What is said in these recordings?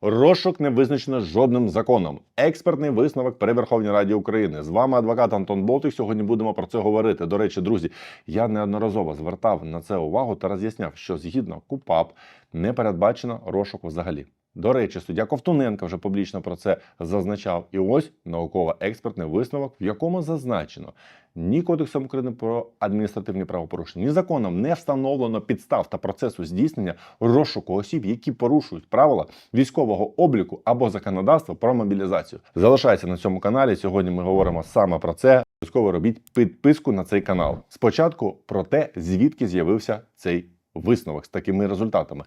Розшук не визначено жодним законом. Експертний висновок при Верховній Раді України. З вами адвокат Антон Болтик. Сьогодні будемо про це говорити. До речі, друзі, я неодноразово звертав на це увагу та роз'ясняв, що згідно КУПАП не передбачено розшуку взагалі. До речі, суддя Ковтуненко вже публічно про це зазначав. І ось науково-експертний висновок, в якому зазначено, ні Кодексом України про адміністративні правопорушення, ні законом не встановлено підстав та процесу здійснення розшуку осіб, які порушують правила військового обліку або законодавства про мобілізацію. Залишайся на цьому каналі. Сьогодні ми говоримо саме про це. Обов'язково робіть підписку на цей канал. Спочатку про те, звідки з'явився цей висновок з такими результатами.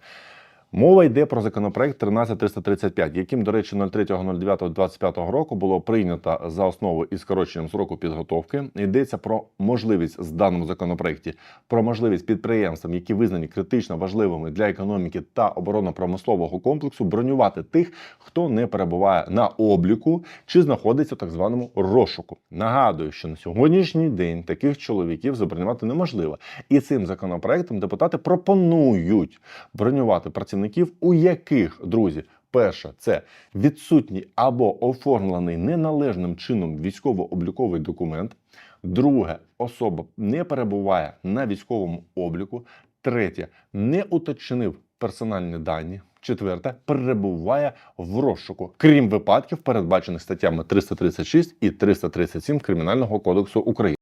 Мова йде про законопроект 13335, яким, до речі, 03.09.25 року було прийнято за основу із скороченням сроку підготовки. Йдеться про можливість з даному законопроекті про можливість підприємствам, які визнані критично важливими для економіки та оборонно-промислового комплексу, бронювати тих, хто не перебуває на обліку чи знаходиться в так званому розшуку. Нагадую, що на сьогоднішній день таких чоловіків забронювати неможливо, і цим законопроектом депутати пропонують бронювати працівників, у яких друзі. Перше, це відсутній або оформлений неналежним чином військово-обліковий документ. Друге, особа не перебуває на військовому обліку. Третє, не уточнив персональні дані. Четверте, перебуває в розшуку, крім випадків, передбачених статтями 336 і 337 Кримінального кодексу України.